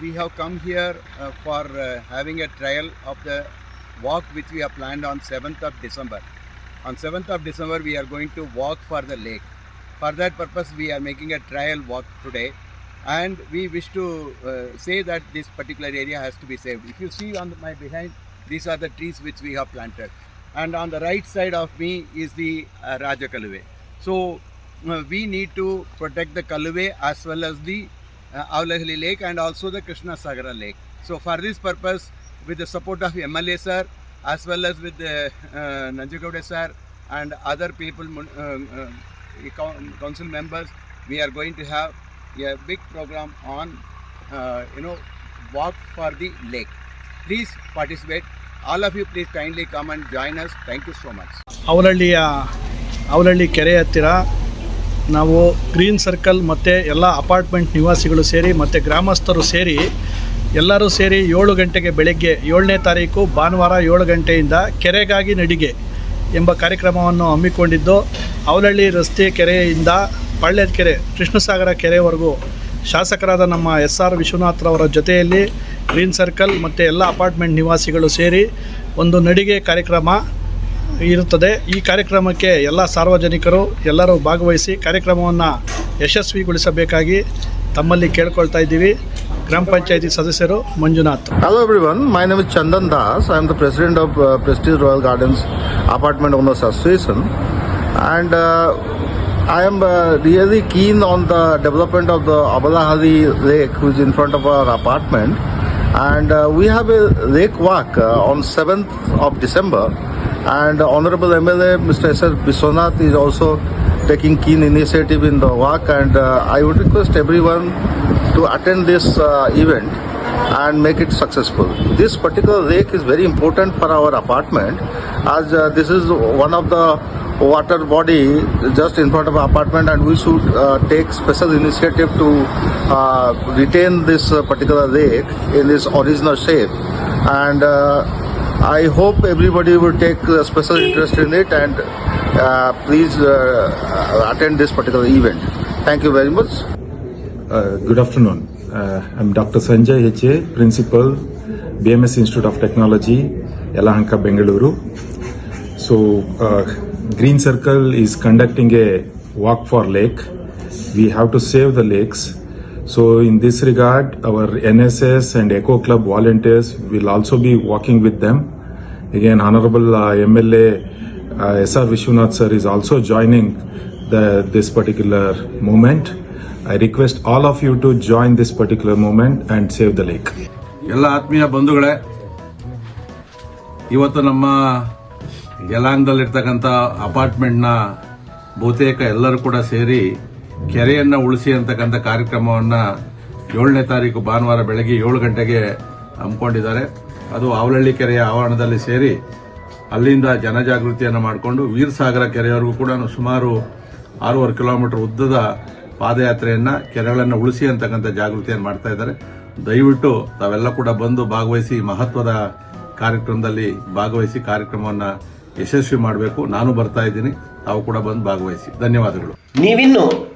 we have come here uh, for uh, having a trial of the walk which we have planned on 7th of December. On 7th of December, we are going to walk for the lake. For that purpose, we are making a trial walk today, and we wish to uh, say that this particular area has to be saved. If you see on my behind, these are the trees which we have planted, and on the right side of me is the uh, Raja Kaluve. So uh, we need to protect the Kaluve as well as the uh, Avlahali Lake and also the Krishna Sagara Lake. So for this purpose, with the support of MLA sir, as well as with the uh, Nanjagowda sir and other people, mun- um, uh, coun- council members, we are going to have a big program on, uh, you know, walk for the lake. Please participate. All of you, please kindly come and join us. Thank you so much. ಅವಲಹಳ್ಳಿಯ Avalahalli ಕೆರೆ ಹತ್ತಿರ ನಾವು green circle ಮತ್ತು ಎಲ್ಲ apartment ನಿವಾಸಿಗಳು ಸೇರಿ ಮತ್ತು ಗ್ರಾಮಸ್ಥರು ಸೇರಿ ಎಲ್ಲರೂ ಸೇರಿ ಏಳು ಗಂಟೆಗೆ ಬೆಳಗ್ಗೆ ಏಳನೇ ತಾರೀಕು ಭಾನುವಾರ ಏಳು ಗಂಟೆಯಿಂದ ಕೆರೆಗಾಗಿ ನಡಿಗೆ ಎಂಬ ಕಾರ್ಯಕ್ರಮವನ್ನು ಹಮ್ಮಿಕೊಂಡಿದ್ದು ಅವಲಹಳ್ಳಿ ರಸ್ತೆ ಕೆರೆಯಿಂದ ಪಳ್ಳೆದ ಕೆರೆ, ಕೃಷ್ಣಸಾಗರ ಕೆರೆವರೆಗೂ ಶಾಸಕರಾದ ನಮ್ಮ ಎಸ್ ಆರ್ ವಿಶ್ವನಾಥ್ರವರ ಜೊತೆಯಲ್ಲಿ ಗ್ರೀನ್ ಸರ್ಕಲ್ ಮತ್ತು ಎಲ್ಲ ಅಪಾರ್ಟ್ಮೆಂಟ್ ನಿವಾಸಿಗಳು ಸೇರಿ ಒಂದು ನಡಿಗೆ ಕಾರ್ಯಕ್ರಮ ಇರುತ್ತದೆ. ಈ ಕಾರ್ಯಕ್ರಮಕ್ಕೆ ಎಲ್ಲ ಸಾರ್ವಜನಿಕರು ಎಲ್ಲರೂ ಭಾಗವಹಿಸಿ ಕಾರ್ಯಕ್ರಮವನ್ನು ಯಶಸ್ವಿಗೊಳಿಸಬೇಕಾಗಿ ತಮ್ಮಲ್ಲಿ ಕೇಳ್ಕೊಳ್ತಾ ಇದ್ದೀವಿ. ಗ್ರಾಮ ಪಂಚಾಯತಿ ಸದಸ್ಯರು Manjunath. Hello everyone my name Chandan Das I am the president of Prestige Royal Gardens apartment owners association and I am really keen on the development of the Abalahadi lake which in front of our apartment and we have a lake walk on seventh of December and Honorable MLA Mr. S. R. Biswanath is also taking keen initiative in the work and uh, I would request everyone to attend this uh, event and make it successful. This particular lake is very important for our apartment as uh, this is one of the water body just in front of apartment and we should uh, take special initiative to uh, retain this uh, particular lake in its original shape and uh, I hope everybody will take a special interest in it and uh, please uh, attend this particular event. Thank you very much. Uh, good afternoon. Uh, I'm Dr. Sanjay H.A., Principal, BMS Institute of Technology, Yelahanka, Bengaluru. So, uh, Green Circle is conducting a walk for lake. We have to save the lakes. So, in this regard, our NSS and Eco Club volunteers will also be working with them. Again, Honorable uh, MLA uh, S.R. Vishwanath sir is also joining the, this particular movement. I request all of you to join this particular movement and save the lake. ಎಲ್ಲ ಆತ್ಮೀಯ ಬಂಧುಗಳೇ ಇವತ್ತು ನಮ್ಮ Apartment ಅಪಾರ್ಟ್ಮೆಂಟ್ನ ಬಹುತೇಕ ಎಲ್ಲರೂ ಕೂಡ ಸೇರಿ ಕೆರೆಯನ್ನ ಉಳಿಸಿ ಅಂತಕ್ಕಂಥ ಕಾರ್ಯಕ್ರಮವನ್ನ ಏಳನೇ ತಾರೀಕು ಭಾನುವಾರ ಬೆಳಗ್ಗೆ ಏಳು ಗಂಟೆಗೆ ಹಮ್ಮಿಕೊಂಡಿದ್ದಾರೆ. ಅದು ಆವಲಹಳ್ಳಿ ಕೆರೆಯ ಆವರಣದಲ್ಲಿ ಸೇರಿ ಅಲ್ಲಿಂದ ಜನಜಾಗೃತಿಯನ್ನು ಮಾಡಿಕೊಂಡು ವೀರಸಾಗರ ಕೆರೆಯವರೆಗೂ ಕೂಡ ಸುಮಾರು ಆರೂವರೆ ಕಿಲೋಮೀಟರ್ ಉದ್ದದ ಪಾದಯಾತ್ರೆಯನ್ನ ಕೆರೆಗಳನ್ನು ಉಳಿಸಿ ಅಂತಕ್ಕಂಥ ಜಾಗೃತಿಯನ್ನು ಮಾಡ್ತಾ ಇದ್ದಾರೆ. ದಯವಿಟ್ಟು ತಾವೆಲ್ಲ ಕೂಡ ಬಂದು ಭಾಗವಹಿಸಿ ಮಹತ್ವದ ಕಾರ್ಯಕ್ರಮದಲ್ಲಿ ಭಾಗವಹಿಸಿ ಕಾರ್ಯಕ್ರಮವನ್ನು ಯಶಸ್ವಿ ಮಾಡಬೇಕು. ನಾನು ಬರ್ತಾ ಇದ್ದೀನಿ. ತಾವು ಕೂಡ ಬಂದು ಭಾಗವಹಿಸಿ. ಧನ್ಯವಾದಗಳು. ನೀವಿನ್ನು